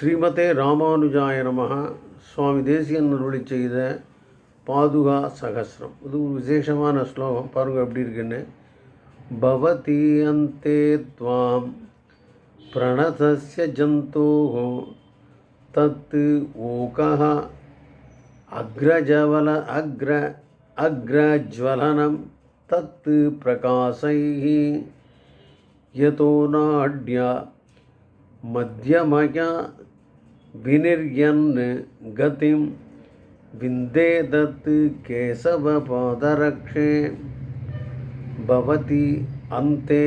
ஸ்ரீமதே ராமானுஜாய நமக சுவாமி தேசியன் அருளி செய்த பாதுகா சகசிரம். இது ஒரு விசேஷமான ஸ்லோகம். பாருங்கள் எப்படி இருக்குன்னு. பவதி அந்தே துவாம் பிரணசஸ்ய ஜந்தோகோ தத்து ஓகா அக்ரஜவல அக்ர அக்ரஜ்வலனம் தத்து பிரகாசை யதோ நாட்யா मध्यमया विनिर्यन् गतिं विन्देदत् केशवपादरक्षे भवति अन्ते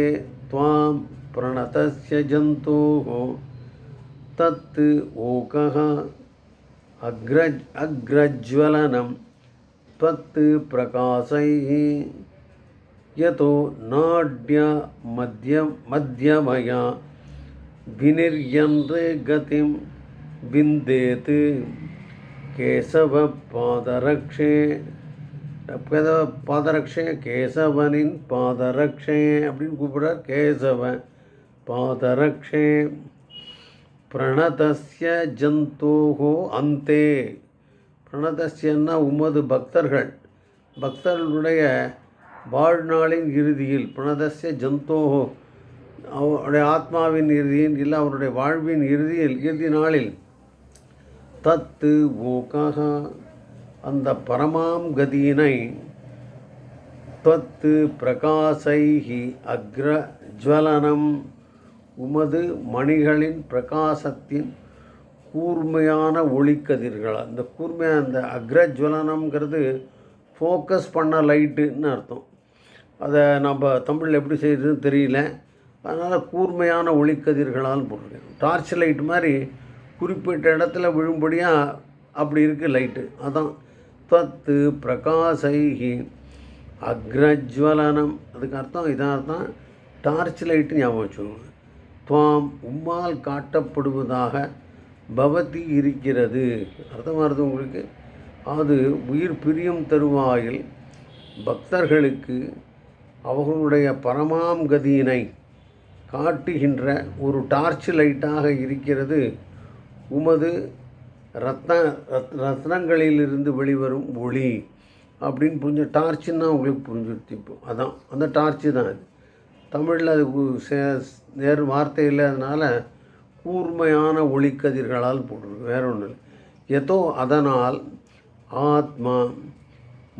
त्वां प्रणतस्य जन्तोः तत् ओकः अग्रज अग्रज्वलनं त्वत् प्रकाशैः यतो नाड्य मध्य मध्यमया வினிர்யன்று கதிம் விந்தேத்து கேசவ பாதரக்ஷே கேசவ பாதரக்ஷே கேசவனின் பாதரக்ஷே அப்படின்னு கூப்பிடுறார். கேசவ பாதரக்ஷே பிரணதஸ்ய ஜந்தோகோ அந்தே பிரணதஸ்யன்னா உமது பக்தர்கள். பக்தர்களுடைய வாழ்நாளின் இறுதியில் பிரணதஸ்ய ஜந்தோகோ அவருடைய ஆத்மாவின் இறுதியில் இல்லை அவருடைய வாழ்வின் இறுதியில் இறுதி நாளில் தத்து ஓகாக அந்த பரமாம் கதியினை தத்து பிரகாசைகி அக்ர ஜுவலனம் உமது மணிகளின் பிரகாசத்தின் கூர்மையான ஒளிக்கதிர்கள். அந்த கூர்மையான அந்த அக்ரஜ்வலனம்ங்கிறது ஃபோக்கஸ் பண்ண லைட்டுன்னு அர்த்தம். அதை நம்ம தமிழில் எப்படி செய்கிறதுன்னு தெரியல. அதனால் கூர்மையான ஒளிக்கதிர்களால் போட்டிருக்கேன் டார்ச் லைட் மாதிரி குறிப்பிட்ட இடத்துல விழும்படியாக அப்படி இருக்குது லைட்டு அதான். தத்து பிரகாசைகி அக்ரஜ்வலனம். அதுக்கு அர்த்தம் இதான் அர்த்தம். டார்ச் லைட்டு ஞாபகம் வச்சுக்கோங்க. துவாம் உம்மால் காட்டப்படுவதாக பவதி இருக்கிறது. அர்த்தமாகிறது உங்களுக்கு? அது உயிர் பிரியும் தருவாயில் பக்தர்களுக்கு அவர்களுடைய பரமாம் கதியினை காட்டுகின்ற ஒரு டார்ச் லைட்டாக இருக்கிறது. உமது ரத்ன ரத் ரத்னங்களிலிருந்து வெளிவரும் ஒளி அப்படின்னு புரிஞ்ச டார்ச்சுன்னா உங்களுக்கு புரிஞ்சுடுச்சு இப்போ. அதான் அந்த டார்ச்சு தான் அது. தமிழில் அது நேர் வார்த்தை இல்லாதனால கூர்மையான ஒளிக்கதிர்களால் போட்டிருக்கு. வேற ஒன்றும் இல்லை. எதோ அதனால் ஆத்மா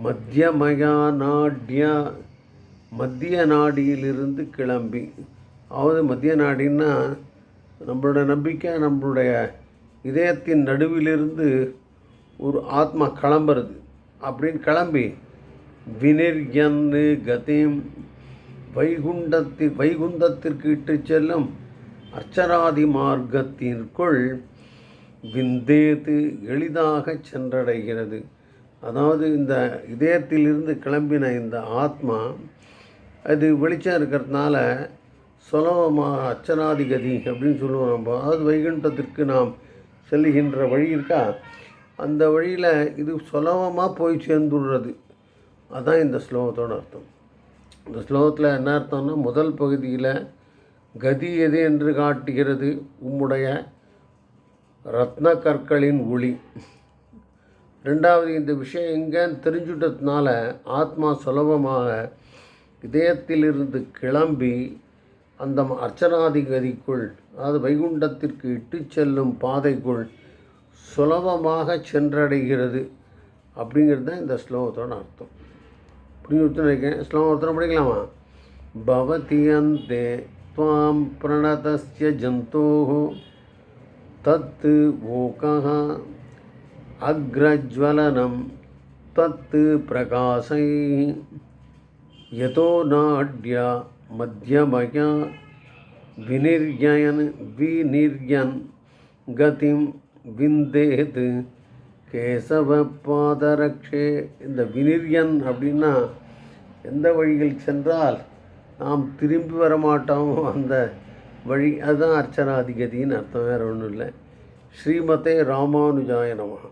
மத்தியமயா நாட்ய மத்திய நாடியிலிருந்து கிளம்பி அதாவது மத்திய நாடின்னா நம்மளோட நம்பிக்கை நம்மளுடைய இதயத்தின் நடுவிலிருந்து ஒரு ஆத்மா கிளம்புறது. அப்படின்னு கிளம்பி வினிர்யன்னு கதிம் வைகுண்டத்தில் வைகுந்தத்திற்கு இட்டு செல்லும் அர்ச்சராதி மார்க்கத்திற்குள் விந்தேத்து எளிதாக சென்றடைகிறது. அதாவது இந்த இதயத்திலிருந்து கிளம்பின இந்த ஆத்மா அது வெளிச்சம் இருக்கிறதுனால சுலபமாக அச்சனாதிகதி அப்படின்னு சொல்லுவோம் நம்ம. அதாவது வைகுண்டத்திற்கு நாம் செல்லுகின்ற வழி இருக்கா? அந்த வழியில் இது சுலபமாக போய் சேர்ந்துடுறது. அதுதான் இந்த ஸ்லோகத்தோட அர்த்தம். இந்த ஸ்லோகத்தில் என்ன அர்த்தம்னா முதல் பகுதியில் கதி எது என்று காட்டுகிறது? உம்முடைய ரத்ன கற்களின் ஒளி. ரெண்டாவது இந்த விஷயம் எங்கேன்னு தெரிஞ்சுட்டதுனால ஆத்மா சுலபமாக இதயத்திலிருந்து கிளம்பி அந்த அர்ச்சனாதிகதிக்குள் அதாவது வைகுண்டத்திற்கு இட்டு செல்லும் பாதைக்குள் சுலபமாக சென்றடைகிறது அப்படிங்கிறது தான் இந்த ஸ்லோகத்தோட அர்த்தம். புரிஞ்சு இருக்கேன் ஸ்லோகம் ஒருத்தரம் படிக்கலாமா? பவதி துவாம் பிரணதஸ்ய ஜந்தோஹோ தத்து ஓகः அக்ரஜ்வலனம் தத்து பிரகாசை யதோ நாட்யா மத்தியபயா வினிர்யன் வினிர்யன் கதிம் விந்தேது கேசவ பாதரக்ஷே இந்த வினிர்யன் அப்படின்னா எந்த வழியில் சென்றால் நாம் திரும்பி வரமாட்டோம் அந்த வழி. அதுதான் அர்ச்சனாதிகதின்னு அர்த்தம் வேறு ஒன்றும் இல்லை. ஸ்ரீமதே ராமானுஜாய நமகா